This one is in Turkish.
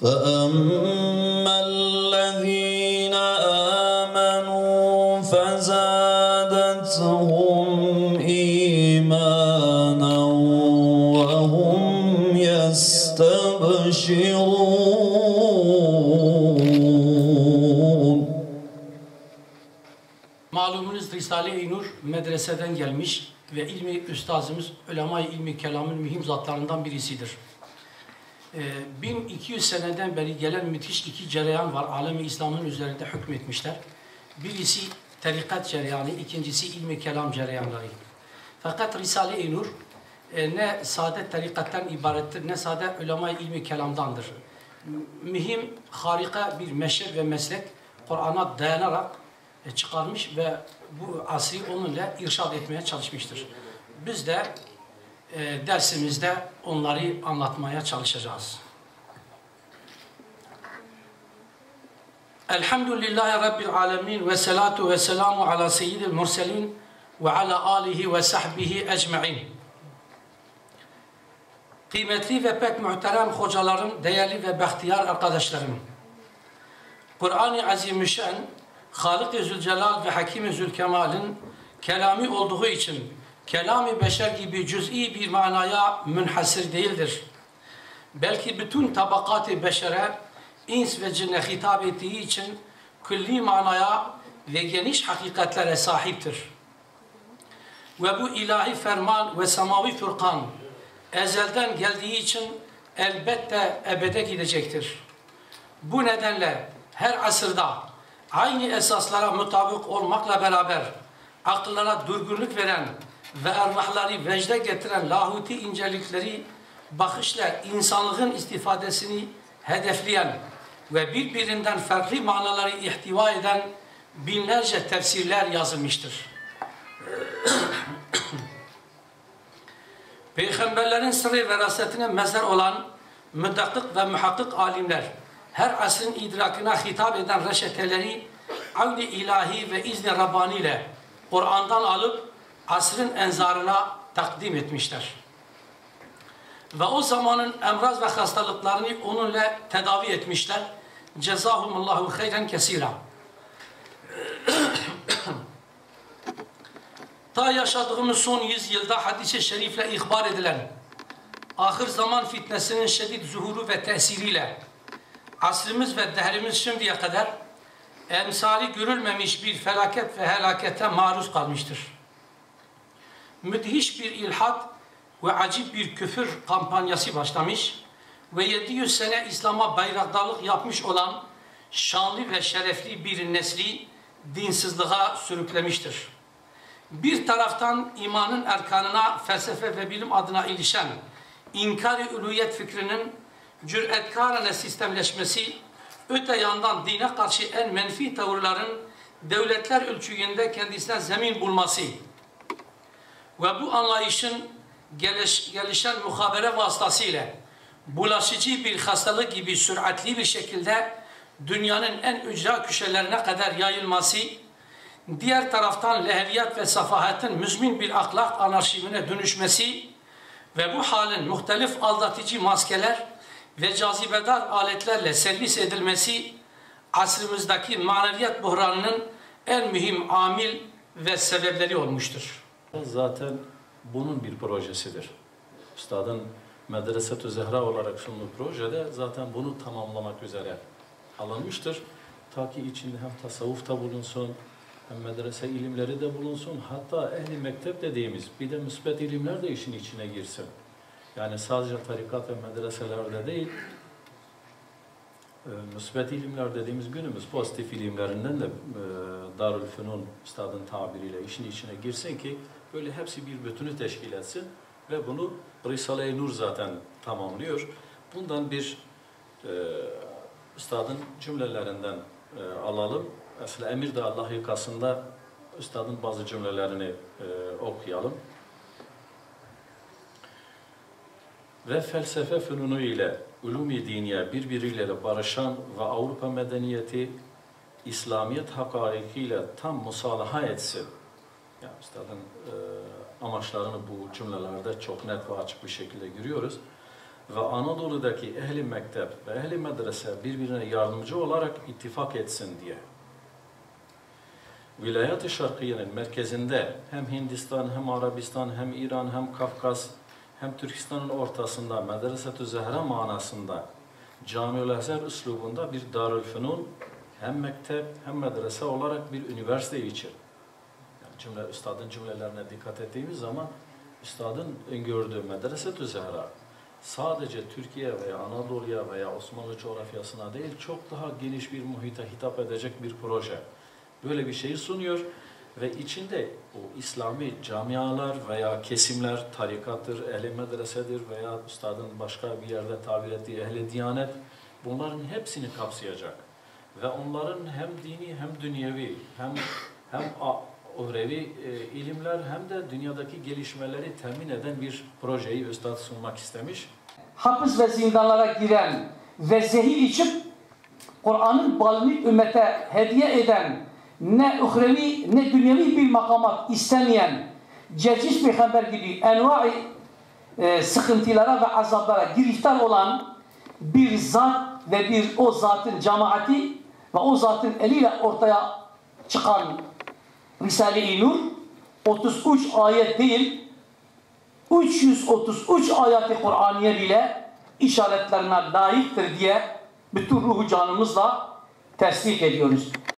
فأما الذين آمنوا فزادتهم إيمانا وهم يستبشرون Malumunuz Risale-i Nur medreseden gelmiş ve ilmi üstazımız ulema-i ilmi kelamın mühim zatlarından birisidir. Ee, 1200 seneden beri gelen müthiş iki cereyan var. Alemi İslam'ın üzerinde hükmetmişler. Birisi tarikat cereyanı, ikincisi ilmi kelam cereyanları. Fakat Risale-i Nur e, ne sade tarikattan ibarettir ne sade ulema-i ilmi kelamdandır. Mühim, harika bir meşer ve meslek Kur'an'a dayanarak e, çıkarmış ve bu asri onunla irşad etmeye çalışmıştır. Biz de e, dersimizde onları anlatmaya çalışacağız. Elhamdülillahi Rabbil alemin ve salatu ve selamu ala seyyidil murselin ve ala alihi ve sahbihi ecma'in. Kıymetli ve pek muhterem hocalarım, değerli ve bahtiyar arkadaşlarım. Kur'an-ı Azimüşşan Halık-ı Zülcelal ve Hakim-i Zülkemal'in kelami olduğu için kelami beşer gibi cüz'i bir manaya münhasır değildir. Belki bütün tabakat-ı beşere ins ve cinne hitap ettiği için külli manaya ve geniş hakikatlere sahiptir. Ve bu ilahi ferman ve semavi furkan ezelden geldiği için elbette ebede gidecektir. Bu nedenle her asırda aynı esaslara mutabık olmakla beraber akıllara durgunluk veren ve ervahları vecde getiren lahuti incelikleri bakışla insanlığın istifadesini hedefleyen ve birbirinden farklı manaları ihtiva eden binlerce tefsirler yazılmıştır. Peygamberlerin sırrı verasetine mezar olan müddakık ve muhakkık alimler her asrın idrakına hitap eden reçeteleri avni ilahi ve izni Rabbani ile Kur'an'dan alıp asrın enzarına takdim etmişler. Ve o zamanın emraz ve hastalıklarını onunla tedavi etmişler. Cezahumullahu hayren kesira. Ta yaşadığımız son yüzyılda hadis-i şerifle ihbar edilen ahir zaman fitnesinin şiddet zuhuru ve tesiriyle asrımız ve dehrimiz şimdiye kadar emsali görülmemiş bir felaket ve helakete maruz kalmıştır. Müthiş bir ilhat ve acip bir küfür kampanyası başlamış ve 700 sene İslam'a bayraktarlık yapmış olan şanlı ve şerefli bir nesli dinsizliğe sürüklemiştir. Bir taraftan imanın erkanına felsefe ve bilim adına ilişen inkar-ı ülüyet fikrinin cüretkarane sistemleşmesi, öte yandan dine karşı en menfi tavırların devletler ölçüğünde kendisine zemin bulması ve bu anlayışın geliş, gelişen muhabere vasıtasıyla bulaşıcı bir hastalık gibi süratli bir şekilde dünyanın en ücra köşelerine kadar yayılması, diğer taraftan leheviyat ve safahetin müzmin bir ahlak anarşimine dönüşmesi ve bu halin muhtelif aldatıcı maskeler ve cazibedar aletlerle servis edilmesi asrımızdaki maneviyat buhranının en mühim amil ve sebepleri olmuştur. Zaten bunun bir projesidir. Üstadın Medreset-ü Zehra olarak sunduğu projede zaten bunu tamamlamak üzere alınmıştır. Ta ki içinde hem tasavvuf da bulunsun, hem medrese ilimleri de bulunsun, hatta ehli mektep dediğimiz bir de müsbet ilimler de işin içine girsin. Yani sadece tarikat ve medreselerde değil, e, müsbet ilimler dediğimiz günümüz pozitif ilimlerinden de e, Darül Fünun üstadın tabiriyle işin içine girsin ki böyle hepsi bir bütünü teşkil etsin ve bunu Risale-i Nur zaten tamamlıyor. Bundan bir e, üstadın cümlelerinden e, alalım. Mesela Emir de Allah yıkasında üstadın bazı cümlelerini e, okuyalım. Ve felsefe fünunu ile ulûm-i diniye birbiriyle barışan ve Avrupa medeniyeti İslamiyet hakaikiyle tam musalaha etsin. Yani üstadın e, amaçlarını bu cümlelerde çok net ve açık bir şekilde görüyoruz. ve Anadolu'daki ehli mektep ve ehli medrese birbirine yardımcı olarak ittifak etsin diye. Vilayet-i Şarkiye'nin merkezinde hem Hindistan, hem Arabistan, hem İran, hem Kafkas, hem Türkistan'ın ortasında Medreset-ü Zehra manasında Camiül Azhar üslubunda bir Darülfünun hem mektep hem medrese olarak bir üniversite için. Cümle, üstadın cümlelerine dikkat ettiğimiz zaman üstadın öngördüğü Medreset-ü Zehra sadece Türkiye veya Anadolu'ya veya Osmanlı coğrafyasına değil çok daha geniş bir muhite hitap edecek bir proje. Böyle bir şeyi sunuyor ve içinde o İslami camialar veya kesimler, tarikattır, ehli medresedir veya üstadın başka bir yerde tabir ettiği ehli diyanet bunların hepsini kapsayacak. Ve onların hem dini hem dünyevi hem hem uhrevi e, ilimler hem de dünyadaki gelişmeleri temin eden bir projeyi üstad sunmak istemiş. Hapis ve zindanlara giren ve zehir içip Kur'an'ın balını ümmete hediye eden ne uhrevi ne dünyevi bir makamat istemeyen Cecis Peygamber gibi envai e, sıkıntılara ve azaplara giriftar olan bir zat ve bir o zatın cemaati ve o zatın eliyle ortaya çıkan Risale-i Nur 33 ayet değil 333 ayet-i Kur'aniye bile işaretlerine layıktır diye bütün ruhu canımızla tasdik ediyoruz.